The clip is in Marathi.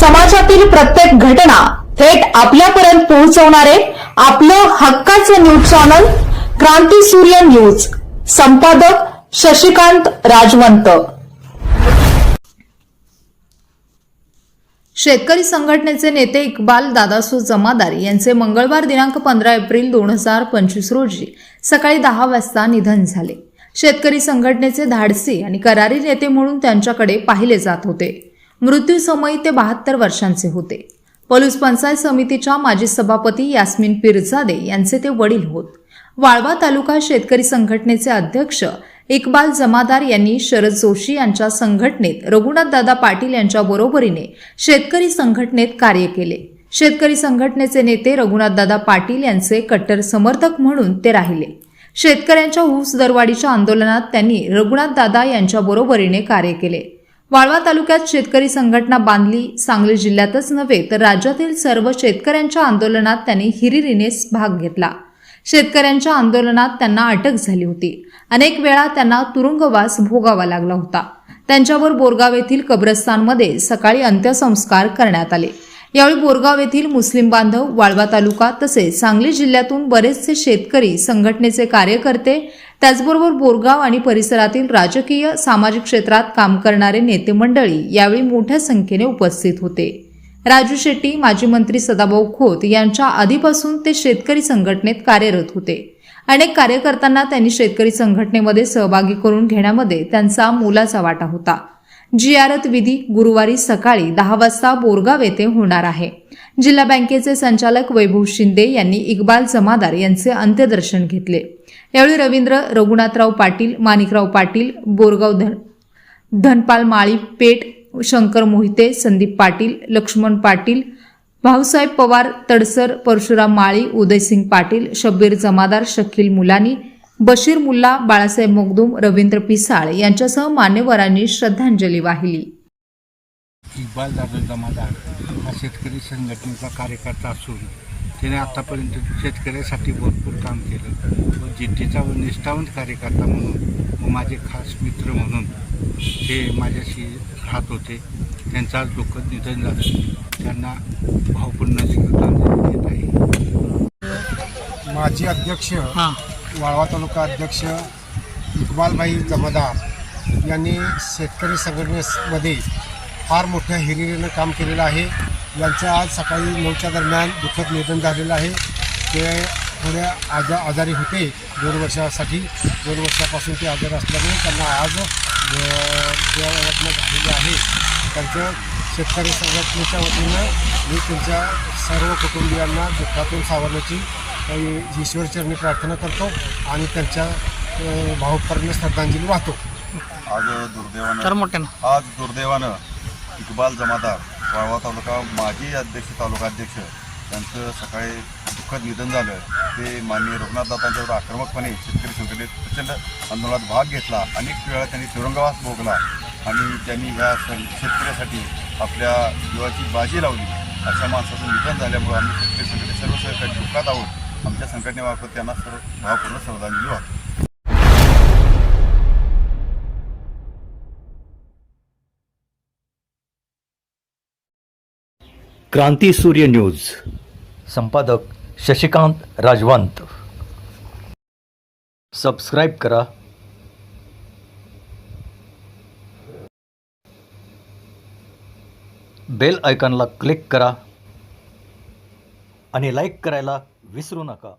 समाजातील प्रत्येक घटना थेट आपल्यापर्यंत पोहोचवणारे आपलं हक्काचं न्यूज चॅनल क्रांती सूर्य न्यूज. संपादक शशिकांत राजवंत. शेतकरी संघटनेचे नेते इक्बाल दादासू जमादार यांचे मंगळवार दिनांक पंधरा एप्रिल दोन हजार पंचवीस रोजी सकाळी दहा वाजता निधन झाले. शेतकरी संघटनेचे धाडसी आणि करारी नेते म्हणून त्यांच्याकडे पाहिले जात होते. मृत्यूसमयी ते बहात्तर वर्षांचे होते. पलूस पंचायत समितीच्या माजी सभापती यास्मिन पिरजादे यांचे ते वडील होत. वाळवा तालुका शेतकरी संघटनेचे अध्यक्ष इक्बाल जमादार यांनी शरद जोशी यांच्या संघटनेत रघुनाथदादा पाटील यांच्या बरोबरीने शेतकरी संघटनेत कार्य केले. शेतकरी संघटनेचे नेते रघुनाथदादा पाटील यांचे कट्टर समर्थक म्हणून ते राहिले. शेतकऱ्यांच्या ऊस दरवाढीच्या आंदोलनात त्यांनी रघुनाथदादा यांच्या बरोबरीने कार्य केले. वाळवा तालुक्यात शेतकरी संघटना बांधली सांगली जिल्ह्यातच नव्हे तर राज्यातील सर्व शेतकऱ्यांच्या आंदोलनात त्यांनी हिरिरीने भाग घेतला. शेतकऱ्यांच्या आंदोलनात त्यांना अटक झाली होती. अनेक वेळा त्यांना तुरुंगवास भोगावा लागला होता. त्यांच्यावर बोरगाव येथील कब्रस्तानमध्ये सकाळी अंत्यसंस्कार करण्यात आले. यावेळी बोरगाव येथील मुस्लिम बांधव वाळवा तालुका तसेच सांगली जिल्ह्यातून बरेचसे शेतकरी संघटनेचे कार्यकर्ते त्याचबरोबर बोरगाव आणि परिसरातील राजकीय सामाजिक क्षेत्रात काम करणारे नेते मंडळी यावेळी मोठ्या संख्येने उपस्थित होते. राजू शेट्टी माजी मंत्री सदाभाऊ खोत यांच्या आधीपासून ते शेतकरी संघटनेत कार्यरत होते. अनेक कार्यकर्त्यांना त्यांनी शेतकरी संघटनेमध्ये सहभागी करून घेण्यामध्ये त्यांचा मोलाचा वाटा होता. जियारत विधी गुरुवारी सकाळी दहा वाजता बोरगाव येथे होणार आहे. जिल्हा बँकेचे संचालक वैभव शिंदे यांनी इक्बाल जमादार यांचे अंत्यदर्शन घेतले. यावेळी रवींद्र रघुनाथराव पाटील माणिकराव पाटील बोरगाव धन धनपाल माळी पेठ शंकर मोहिते संदीप पाटील लक्ष्मण पाटील भाऊसाहेब पवार तडसर परशुराम माळी उदयसिंग पाटील शब्बीर जमादार शकील मुलानी बशीर मुल्ला बाळासाहेब मोगदूम रवींद्र पिसाळ यांच्यासह मान्यवरांनी श्रद्धांजली वाहिली. इक्बाल दादा जमादार हा शेतकरी संघटनेचा कार्यकर्ता असून त्याने आतापर्यंत शेतकऱ्यासाठी भरपूर काम केलं. व जिद्दीचा व निष्ठावंत कार्यकर्ता म्हणून व माझे खास मित्र म्हणून ते माझ्याशी राहत होते. त्यांचं आज दुःखद निधन झालं. त्यांना भावपूर्ण श्रद्धांजली देत आहे. माजी अध्यक्ष वाळवा तालुका अध्यक्ष इक्बालभाई जमादार यांनी शेतकरी संघटनेमध्ये फार मोठ्या हिरिरीनं काम केलेलं आहे. यांचं आज सकाळी नऊच्या दरम्यान दुःखद निधन झालेलं आहे. ते थोड्या आजा आजारी होते दोन वर्षासाठी. दोन वर्षापासून ते आजार असल्यामुळे त्यांना आज अं, झालेले आहे त्यांचं शेतकरी संघटनेच्या वतीनं मी त्यांच्या सर्व कुटुंबियांना दुःखातून सावरण्याची ईश्वरचरणी प्रार्थना करतो आणि त्यांच्या भावपूर्ण श्रद्धांजली वाहतो. आज दुर्दैवानं आज दुर्दैवानं इक्बाल जमादार वाळवा तालुका माजी अध्यक्ष तालुका अध्यक्ष यांचं सकाळी दुःखद निधन झालं. ते माननीय रघुनाथदादांच्यावर आक्रमकपणे शेतकरी संघटनेत प्रचंड आंदोलनात भाग घेतला. अनेक वेळा त्यांनी तुरुंगवास भोगला आणि त्यांनी ह्या सं- शेतकऱ्यासाठी आपल्या जीवाची बाजी लावली. अशा माणसाचं निधन झाल्यामुळे आम्ही शेतकरी संघटने सर्व सहकारी दुःखात आहोत. आमच्या संघटनेमार्फत त्यांना सर्व भावपूर्ण श्रद्धांजली वाहतो. क्रांती सूर्य न्यूज. संपादक शशिकांत राजवंत. सबस्क्राईब करा. बेल आयकॉनला क्लिक करा. आणि लाईक करायला विसरू नका